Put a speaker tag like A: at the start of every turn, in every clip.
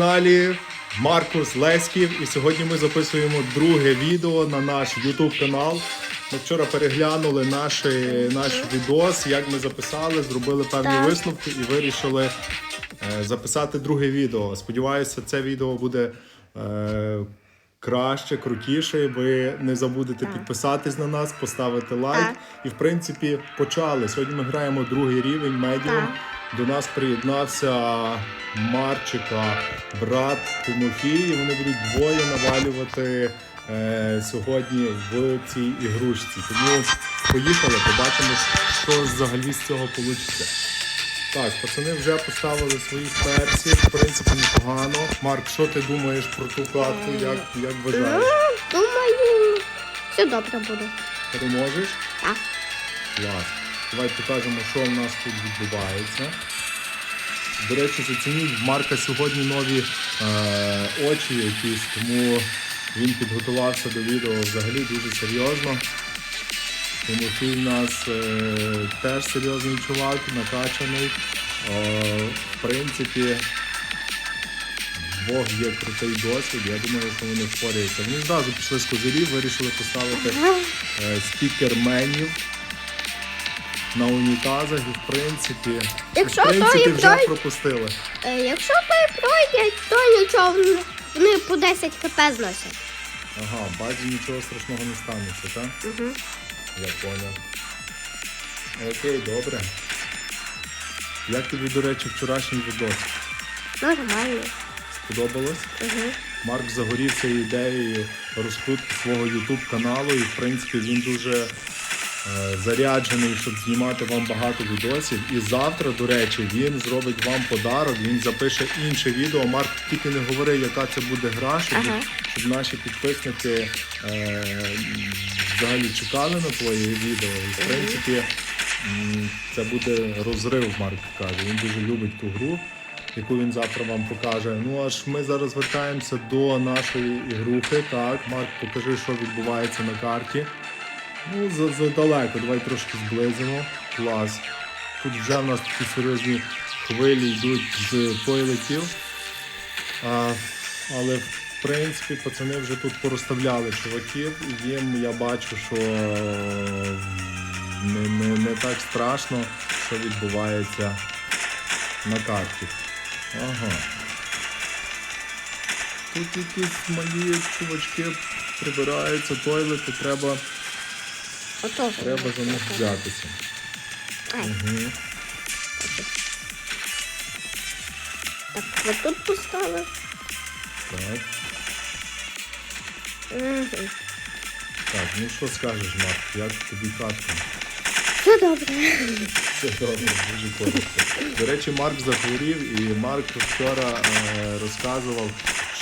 A: каналі Маркус Леськів, і сьогодні ми записуємо друге відео на наш YouTube канал. Ми вчора переглянули наш, наш відос, як ми записали, зробили певні
B: Так.
A: висновки і вирішили е, записати друге відео. Сподіваюся, це відео буде е, краще, крутіше. Ви не забудете підписатись на нас, поставити лайк.
B: Так.
A: І в принципі почали. Сьогодні ми граємо другий рівень медіум. До нас приєднався Марчика, брат Тимофій. і Вони будуть двоє навалювати е, сьогодні в цій ігрушці. Тому поїхали, побачимо, що взагалі з цього вийде. Так, пацани вже поставили свої перці. В принципі, непогано. Марк, що ти думаєш про ту картку? Як, як вважаєш?
B: Ну, думаю, все добре буде.
A: Переможеш?
B: Так.
A: Клас. Давай покажемо, що в нас тут відбувається. До речі, зацініть в Марка сьогодні нові е, очі якісь, тому він підготувався до відео взагалі дуже серйозно. Тимофій в нас е, теж серйозний чувак, накачаний. Е, в принципі, Бог є крутий досвід, я думаю, що вони впораються. Вони зразу пішли з козирів, вирішили поставити е, стікерменів на унітазах і в принципі,
B: Якщо
A: в принципі вже
B: пройде-
A: пропустили.
B: Е, якщо той пройде, то нічого, вони- по 10 хп зносять.
A: Ага, базі нічого страшного не станеться, так?
B: Угу.
A: Я поняв. Окей, добре. Як тобі, до речі, вчорашній відос?
B: Нормально.
A: Сподобалось?
B: Угу.
A: Марк загорівся ідеєю розкрутки свого YouTube каналу, і в принципі він дуже заряджений, щоб знімати вам багато відосів. І завтра, до речі, він зробить вам подарок, він запише інше відео. Марк тільки не говори, яка це буде гра, щоб,
B: Ага.
A: щоб наші підписники е, взагалі чекали на твоє відео. І в принципі це буде розрив, Марк каже. Він дуже любить ту гру яку він завтра вам покаже. Ну аж ми зараз вертаємося до нашої ігрухи. Так, Марк, покажи, що відбувається на карті. Ну, за- задалеко, давай трошки зблизимо. Клас. Тут вже в нас такі серйозні хвилі йдуть з тойлетів. А, але в принципі пацани вже тут порозставляли чуваків, і їм я бачу, що е, не, не, не так страшно, що відбувається на карті. Ага. Тут якісь малі чувачки прибираються, тойлети, треба,
B: Ото.
A: треба за них взятися. Угу.
B: так, от тут поставив.
A: Так.
B: Угу.
A: Так, ну що скажеш, Марк, як тобі картка?
B: Все добре.
A: Все добре, дуже корисно. До речі, Марк захворів, і Марк вчора е, розказував,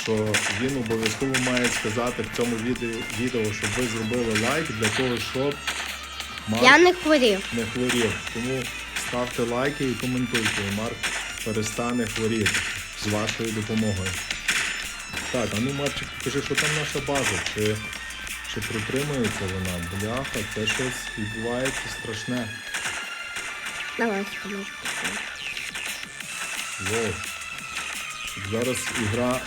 A: що він обов'язково має сказати в цьому відео, відео, щоб ви зробили лайк для того, щоб Марк
B: Я не хворів.
A: не хворів. Тому ставте лайки і коментуйте. І Марк перестане хворіти з вашою допомогою. Так, а ну Марчик, покажи, що там наша база. Чи, чи протримується вона? Бляха, це щось відбувається страшне.
B: Давай.
A: Воу. Зараз ігра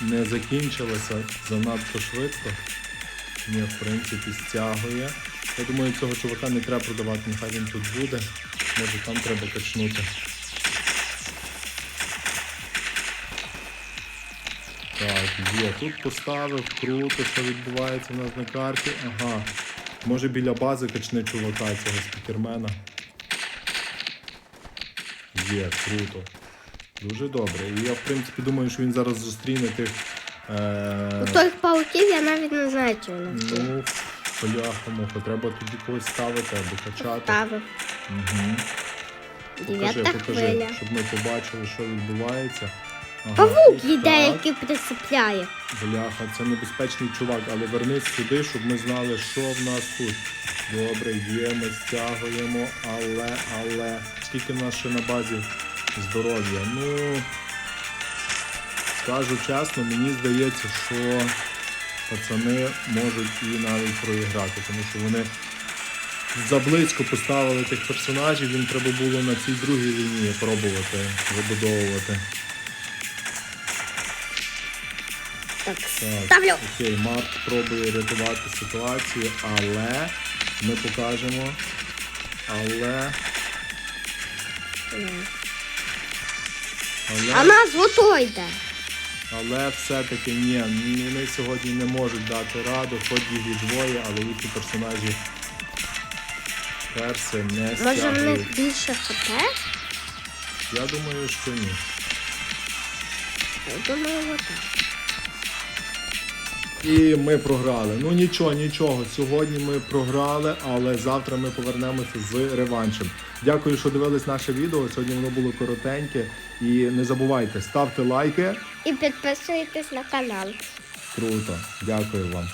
A: не закінчилася занадто швидко. Ні, в принципі, стягує. Я думаю, цього чувака не треба продавати, нехай він тут буде. Може там треба качнути. Так, є. Тут поставив, круто, що відбувається у нас на карті. Ага. Може біля бази качне чувака цього спікермена. Є, круто. Дуже добре. І я в принципі думаю, що він зараз зустріне тих. Е...
B: У тих пауків я навіть не знаю, чи вони.
A: Ну, поляхому, треба тоді когось ставити або качати.
B: Ставив.
A: Угу. Покажи,
B: Дев'ята
A: покажи,
B: хвиля.
A: щоб ми побачили, що відбувається. Ага,
B: Павук
A: ось
B: іде, який присипляє.
A: Бляха, це небезпечний чувак, але вернись сюди, щоб ми знали, що в нас тут. Добре, є, ми стягуємо, але, але. Скільки в нас ще на базі здоров'я? Ну, скажу чесно, мені здається, що пацани можуть і навіть проіграти, тому що вони заблизько поставили тих персонажів, їм треба було на цій другій лінії пробувати вибудовувати.
B: Так, ставлю.
A: Окей, Марк пробує рятувати ситуацію, але ми покажемо. Але. Але,
B: нас готова йде.
A: але все-таки ні, вони сьогодні не можуть дати раду, хоч їх і двоє, але їхні персонажі перси не
B: Може в них більше хп?
A: Я думаю, що ні.
B: Я думаю, отак.
A: І ми програли. Ну нічого, нічого. Сьогодні ми програли, але завтра ми повернемося з реваншем. Дякую, що дивились наше відео. Сьогодні воно було коротеньке. І не забувайте, ставте лайки.
B: І підписуйтесь на канал.
A: Круто. Дякую вам.